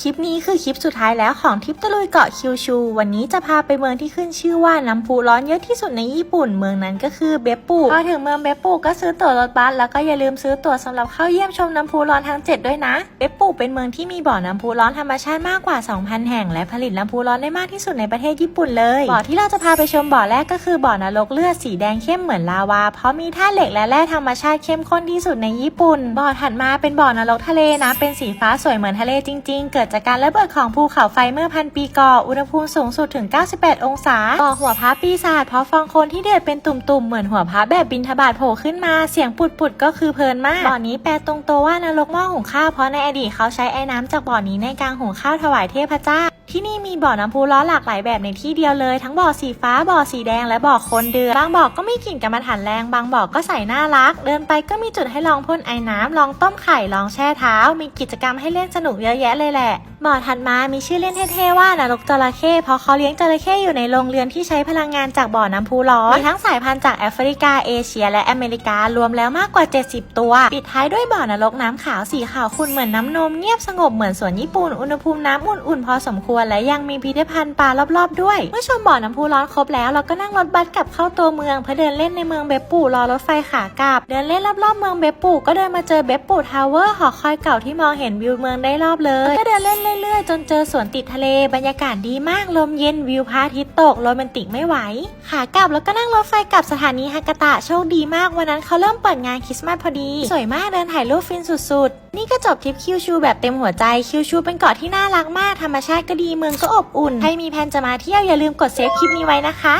คลิปนี้คือคลิปสุดท้ายแล้วของทริปตะลุยเกาะคิวชู วันนี้จะพาไปเมืองที่ขึ้นชื่อว่าน้ำพุร้อนเยอะที่สุดในญี่ปุ่น เมืองนั้นก็คือเบปปูพอถึงเมืองเบปปูก็ซื้อตั๋วรถบัสแล้วก็อย่าลืมซื้อตั๋วสำหรับเข้าเยี่ยมชมน้ำพุร้อนทั้ง 7 ด้วยนะ เบปปูเป็นเมืองที่มีบ่อน้ำพุร้อนธรรมชาติมากกว่า 2,000 แห่ง และผลิตน้ำพุร้อนได้มากที่สุดในประเทศญี่ปุ่นเลย บ่อที่เราจะพาไปชมบ่อแรกก็คือบ่อนรกเลือดสีแดงเข้มเหมือนลาวา เพราะมีธาตุเหล็กและแร่ธรรมชาติเข้มข้นที่สุดในญี่ปุ่น บ่อถัดมาเป็นบ่อนรกทะเลนะเป็นสีฟ้าสวยเหมือนทะเลจริง ๆ เกิดจากการระเบิดของภูเขาไฟเมื่อพันปีก่อนอุณหภูมิสูงสุดถึง 98 องศาบ่อหัวพระปีศาจเพราะฟองโคลนที่เดือดเป็นตุ่มๆ เหมือนหัวพระแบบบินทบาทโผล่ขึ้นมา เสียงปุดๆ ก็คือเพลินมากบ่อนี้แปลตรงตัวว่านรกหม้อหุงข้าวเพราะในอดีตเขาใช้ไอ้น้ำจากบ่อนี้ในการหุงข้าวถวายเทพเจ้าที่นี่มีบ่อน้ำพุร้อนหลากหลายแบบในที่เดียวเลย ทั้งบ่อสีฟ้าบ่อสีแดงและบ่อคนเดือดบางบ่อก็มีกลิ่นกรรมฐานแรง บางบ่อก็ใส่น่ารัก เดินไปก็มีจุดให้ลองพ่นไอ้น้ำลองต้มไข่ลองแช่เท้า มีกิจกรรมให้เล่นสนุกเยอะแยะเลยแหละบ่อถัดมามีชื่อเล่นเท่ๆว่านรกจระเข้เพราะเขาเลี้ยงจระเข้อยู่ในโรงเรือนที่ใช้พลังงานจากบ่อน้ำพุร้อนมีทั้งสายพันธุ์จากแอฟริกาเอเชีย และอเมริการวมแล้วมากกว่า 70 ตัว ปิดท้ายด้วยบ่อนรกน้ำขาวสีขาวขุ่นเหมือนน้ำนมเงียบสงบเหมือนสวนญี่ปุ่นอุณหภูมิน้ำอุ่นๆพอสมควรและยังมีพิพิธภัณฑ์ปลารอบๆด้วยเมื่อชมบ่อน้ำพุร้อนครบแล้วเราก็นั่งรถบัสกลับเข้าตัวเมืองเพื่อเดินเล่นในเมืองเบปปูรอรถไฟขากลับ เดินเล่นรอบๆเมืองเบปปูก็เดินมาเจอเบปปูทาวเวอร์หอคอยเก่าที่มองเห็นวิวเมืองได้รอบเลยก็เดินเล่นเรื่อย ๆ จนเจอสวนติดทะเลบรรยากาศดีมากลมเย็นวิวพระอาทิตย์ตกโรแมนติกไม่ไหว ขากลับแล้วก็นั่งรถไฟกลับสถานีฮากาตะโชคดีมากวันนั้นเขาเริ่มเปิดงานคริสต์มาสพอดี สวยมากเดินถ่ายรูปฟินสุด ๆ นี่ก็จบทริปคิวชูแบบเต็มหัวใจคิวชูเป็นเกาะที่น่ารักมากธรรมชาติก็ดีเมืองก็อบอุ่นใครมีแผนจะมาเที่ยวอย่าลืมกดเซฟคลิปนี้ไว้นะคะ